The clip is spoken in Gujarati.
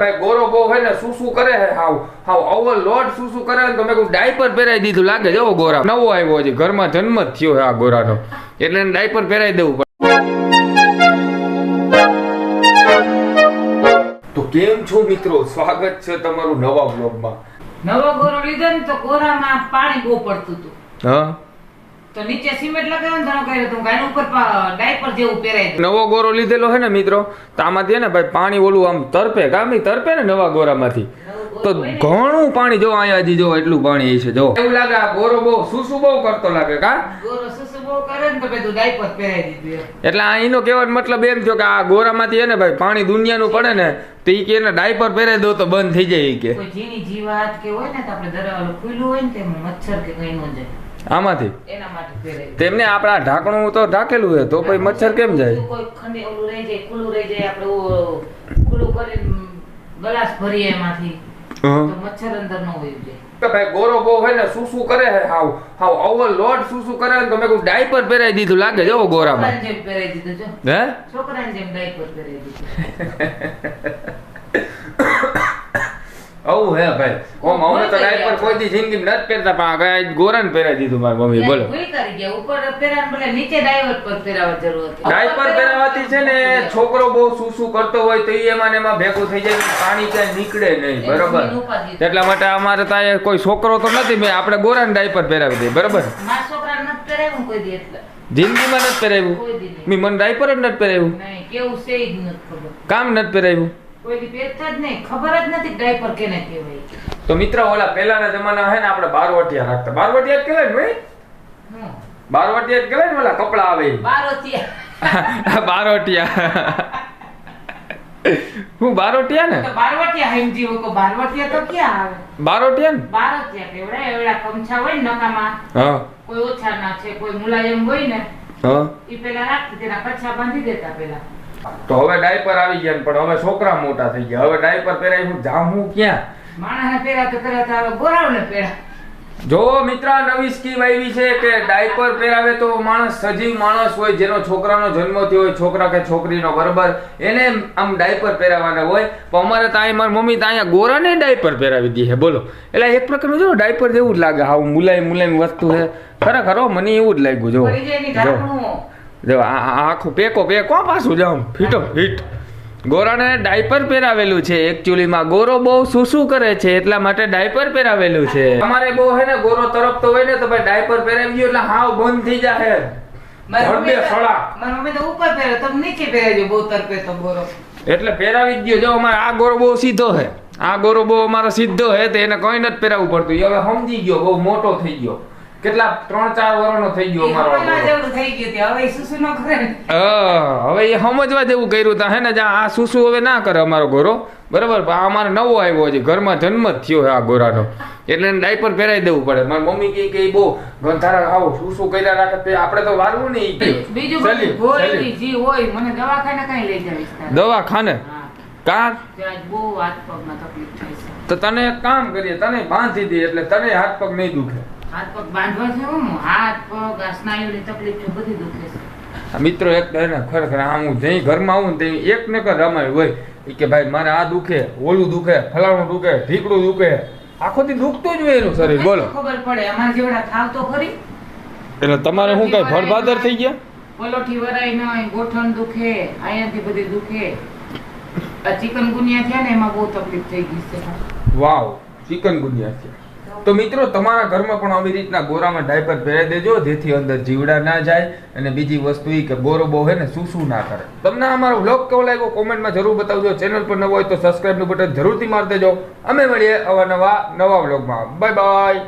ભાઈ ગોરો બહુ હોય ને શું શું કરે હે? હાવ હાવ ઓવર લોડ શું શું કરે? તો મેં કહું ડાયપર પહેરાવી દીધું. લાગે જો ગોરા. નવો આવ્યો હજી. ઘરમાં જન્મ જ થયો હે આ ગોરાનો. એટલે એને ડાયપર પહેરાવી દેવું પડે. તો કેમ છો મિત્રો? સ્વાગત છે તમારું નવા બ્લોગમાં નવો ગોરો લીધો ને તો ગોરામાં પાણી બહુ પડતું હતું. હા? તો નીચે સિમેન્ટ લગાવ્યો ને કર્યો તો ગાય ઉપર ડાયપર જેવું પહેરાય નવો ગોરો લીધેલો છે ને મિત્રો તો આમાંથી ને ભાઈ પાણી ઓલું આમ તરપે ગામી તરપે ને નવા ગોરામાંથી. તો ઘણું પાણી જો અહીંયા હજી જો એટલું પાણી છે જો. એવું લાગે આ ગોરો બહુ શું શું બહુ કરતો લાગે કા? ગોરો સુસુ બહુ કરે ને તો બધું ડાયપર પહેરાઈ દીધું એટલે આ એનો કહેવાનો મતલબ એમ થયો કે આ ગોરામાંથી છે ને ભાઈ પાણી દુનિયાનું પડે ને તો ઈ કે એને ડાયપર પહેરાઈ દો તો બંધ થઈ જાય ઈ કે. કોઈ જીની જીવાત કે હોય ને તો આપણે દરવાજો ખુલ્લું હોય ને તેમાં મચ્છર કે કઈ ન જાય. આમાંથી? એના માટે પહેરાઈ દીધું. તેમને આપણા ઢાંકણું તો ઢાંકેલું છે તો પછી મચ્છર કેમ જાય? કોઈ ખુલ્લું રહી જાય આપણે ખુલ્લું કરીને ગ્લાસ ભરીએ એમાંથી. મચ્છર અંદર ન હોય કે ભાઈ ગોરો બહુ હોય ને શું શું કરે હે હાવ હાવ ઓવર લોડ શું શું કરે ને તો મેં કહું ડાયપર પહેરાવી દીધું લાગે જો ગોરામાં. જેમ પહેરાઈ દીધું જો. હે? છોકરાને જેમ ડાયપર પહેરાઈ દીધું. આવું હે ભાઈ ઓમ હવે તો ડાયપર કોઈ દી જિંદગી નથી પહેરતા પણ આ ગોરાન પહેરાવી દીધું મારી મમ્મી બોલો. કરી ગયા. ઉપર પહેરાને બોલે નીચે ડાયવર પર પહેરાવા જરૂર હતી. ડાયપર પહેરાવાથી છે ને છોકરો બહુ શું કરતો હોય તો ઈ એમાં એમાં ભેગું થઈ જાય પાણી ક્યાંય નીકળે નહીં બરોબર. એટલા માટે અમારે ત્યાં કોઈ છોકરો તો નથી મેં આપણે ગોરાન ડાયપર પહેરાવી દઈએ બરોબર. મારા છોકરા નથી પહેરાવ્યું કોઈ દી એટલે. જિંદગીમાં નથી પહેરાવ્યું? મી મન ડાયપર જ નથી પહેરાવ્યું. કેવું છે જ નથી ખબર. કામ નથી પહેરાવ્યું? કોઈ દી પહેરતા જ નહીં ખબર જ નથી ડાયપર કેને કહેવાય. તો મિત્ર ઓલા પહેલાના જમાના હે ને આપણે બારવટિયા રાખતા. બારવટિયા જ કહેવાય ને ભાઈ? બારવટિયા જ કહેવાય ને ઓલા કપડા આવે બારવટિયા. બારવટિયા. હું બારોટિયા ને? તો બારવટિયા સમજી હોય તો બારવટિયા તો ક્યાં આવે? બારોટિયા ને? બારોતિયા કેવડા એવડા કમછા હોય ને નકામાં. હા. કોઈ ઓછા ના છે કોઈ મુલાયમ હોય ને હા. ઈ પેલા રાખતી તેના કચ્છા બાંધી દેતા પેલા તો હવે ડાયપર આવી ગયા પણ હવે છોકરા મોટા થઈ ગયા. હવે ડાયપર પહેરાય હું જાઉં ક્યાં? માણસને તો જો મિત્ર નવી સ્કીમ આવી છે કે ડાયપર પહેરાવે તો માણસ સજીવ માણસ હોય જેનો છોકરાનો જન્મ થયો હોય છોકરા કે છોકરીનો બરાબર એને આમ ડાયપર પહેરાવાના હોય. પણ અમારે ત્યાં મારી મમ્મી ત્યાં અહીંયા ગોરાને ડાયપર પહેરાવી દે છે બોલો. એટલે એક પ્રકારનું જો ડાયપર જેવું જ લાગે આવું મુલાયમ મુલાયમ વસ્તુ છે. ખરેખર મને એવું જ લાગ્યું જો. જો. આખું પેકો પેકો પાછું જાઉં ફીટો ફીટ. ગોરાને ડાયપર પહેરાવેલું છે. એકચ્યુઅલીમાં ગોરો બહુ શું શું કરે છે એટલા માટે ડાયપર પહેરાવેલું છે. અમારે બહુ હે ને ગોરો તરફ તો હોય ને તો ભાઈ ડાયપર પહેરાવી ગયો એટલે હાવ બંધ થઈ ગોરો. એટલે પહેરાવી જ જો અમારે આ ગોરો બહુ સીધો હે. આ ગોરો બહુ અમારો સીધો હે તો એને કોઈ નથી પહેરાવવું પડતું. હવે સમજી ગયો બહુ મોટો થઈ ગયો. કેટલા ત્રણ ચાર વર્ષનો થઈ ગયો અમારો આ હમણાં થઈ ગયું તે હવે એ સમજવા જેવું કર્યું તા હે ને આ સુસુ હવે ના કરે અમારો ગોરો બરાબર આ અમારે નવો આવ્યો છે ઘરમાં જન્મ જ થયો છે આ ગોરાનો એટલે એને ડાયપર પહેરાવી દેવું પડે. મારી મમ્મી કહે કે બહુ ગંધારા આવો સુસુ કર્યા રાખે તે આપણે તો વારવું નહીં બીજું. જી હોય મને દવાખાને કઈ લઈ જાવીશ દવાખાને? હા. કા બહુ હાથ પગમાં તકલીફ થાય છે. તો તને એક કામ કરીએ તને બાંધી દે એટલે તને હાથ પગ નહીં દુખે. હાથ પગ બાંધવા છે હું હાથ પગ સ્નાયુની તકલીફ છે બધી દુખે છે. મિત્રો એક એને ખરેખર આ હું જઈ ઘરમાં આવું ને તે એક ને કર રમાય હોય. કે ભાઈ મારે આ દુખે ઓલું દુખે ફલાણું દુખે ઢીકડું દુખે. આખો દી દુખતું જ હોય એનું શરીર બોલો. ખબર પડે. અમારા જેવડા થાવ તો ખરી. એટલે તમારે શું કઈ ભરભાદર થઈ ગયા? પલોઠી વરાય ન ગોઠણ દુખે અહીંયાથી બધી દુખે. આ ચિકનગુનિયા થયા ને એમાં બહુ તકલીફ થઈ ગઈ છે. વાવ ચિકન ગુનિયા છે તો મિત્રો, તમારા ઘરમાં પણ આવી રીતના ગોરામાં ડાયપર પહેરાવી દેજો, જેથી અંદર જીવડા ના જાય અને બીજી વસ્તુ એ કે ગોરો બહુ હે ને શું ના કરે. તમને અમારો વ્લોગ કેવો લાગ્યો કોમેન્ટમાં જરૂર બતાવજો. ચેનલ પર નવો હોય તો સબસ્ક્રાઇબનું બટન જરૂરથી મારી દેજો. અમે મળીએ અવાનવા નવા વ્લોગમાં બાય બાય